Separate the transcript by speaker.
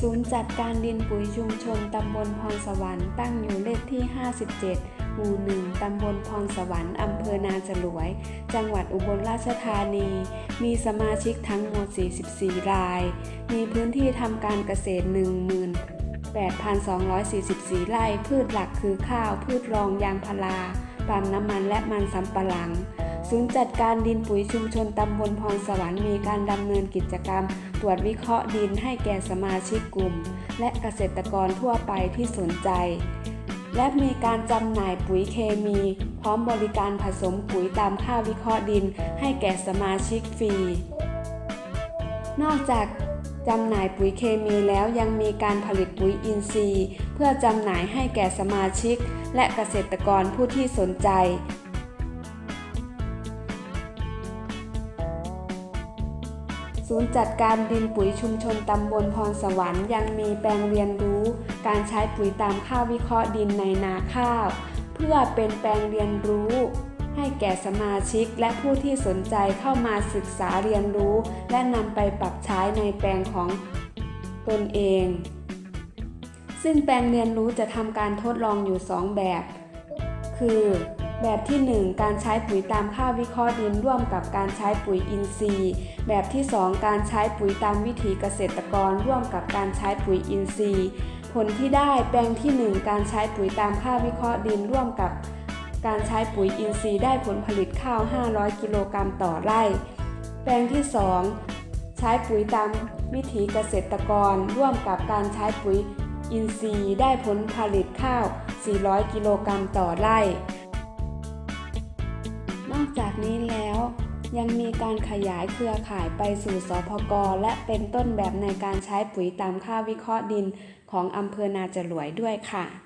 Speaker 1: ศูนย์จัดการดินปุ๋ยชุมชนตำบลพรสวรรค์ตั้งอยู่เลขที่ 57 หมู่หนึ่งตำบลพรสวรรค์อำเภอนาจรวย จังหวัดอุบลราชธานี มีสมาชิกทั้งหมด 44 ราย มีพื้นที่ทำการเกษตร 18,244 ไร่ พืชหลักคือข้าว พืชรองยางพารา ปาล์มน้ำมันและมันสำปะหลัง ศูนย์จัดการดินปุ๋ยชุมชนตำบลพรสวรรค์มีการดำเนินกิจกรรม ตรวจวิเคราะห์ดินให้แก่สมาชิกกลุ่ม และเกษตรกรทั่วไปที่สนใจ และมีการจำหน่ายปุ๋ยเคมี พร้อมบริการผสมปุ๋ยตามค่าวิเคราะห์ดิน ให้แก่สมาชิกฟรี นอกจากจำหน่ายปุ๋ยเคมีแล้วยังมีการผลิตปุ๋ยอินทรีย์ เพื่อจำหน่ายให้แก่สมาชิก และเกษตรกรผู้ที่สนใจ ศูนย์จัดการดินปุ๋ยชุมชนตำบลพรสวรรค์ยังมีแปลงเรียนรู้ การใช้ปุ๋ยตามค่าวิเคราะห์ดินในนาข้าว เพื่อเป็นแปลงเรียนรู้ ให้แก่สมาชิกและผู้ที่สนใจเข้ามาศึกษาเรียนรู้ และนำไปปรับใช้ในแปลงของตนเอง ซึ่งแปลงเรียนรู้จะทำการทดลองอยู่ 2 แบบ คือ แบบที่ 1 การใช้ปุ๋ยตามค่าวิเคราะห์ดินร่วมกับการใช้ปุ๋ยอินทรีย์ แบบที่ 2 การใช้ปุ๋ยตามวิถีเกษตรกรร่วมกับการใช้ปุ๋ยอินทรีย์ ผลที่ได้แปลงที่ 1 การใช้ปุ๋ยตามค่าวิเคราะห์ดินร่วมกับ การใช้ปุ๋ยอินทรีย์ได้ผลผลิตข้าว 500 กิโลกรัมต่อไร่ แปลงที่ 2 ใช้ปุ๋ยตามวิถีเกษตรกร ร่วมกับการใช้ปุ๋ยอินทรีย์ ได้ผลผลิตข้าว 400 กิโลกรัมต่อไร่ อกจากนี้แล้วยังมีการขยายเครือข่ายไปสู่สพกและเป็นต้นแบบในการใช้ปุ๋ยตามค่าวิเคราะห์ดินของอำเภอนาจรวยด้วยค่ะ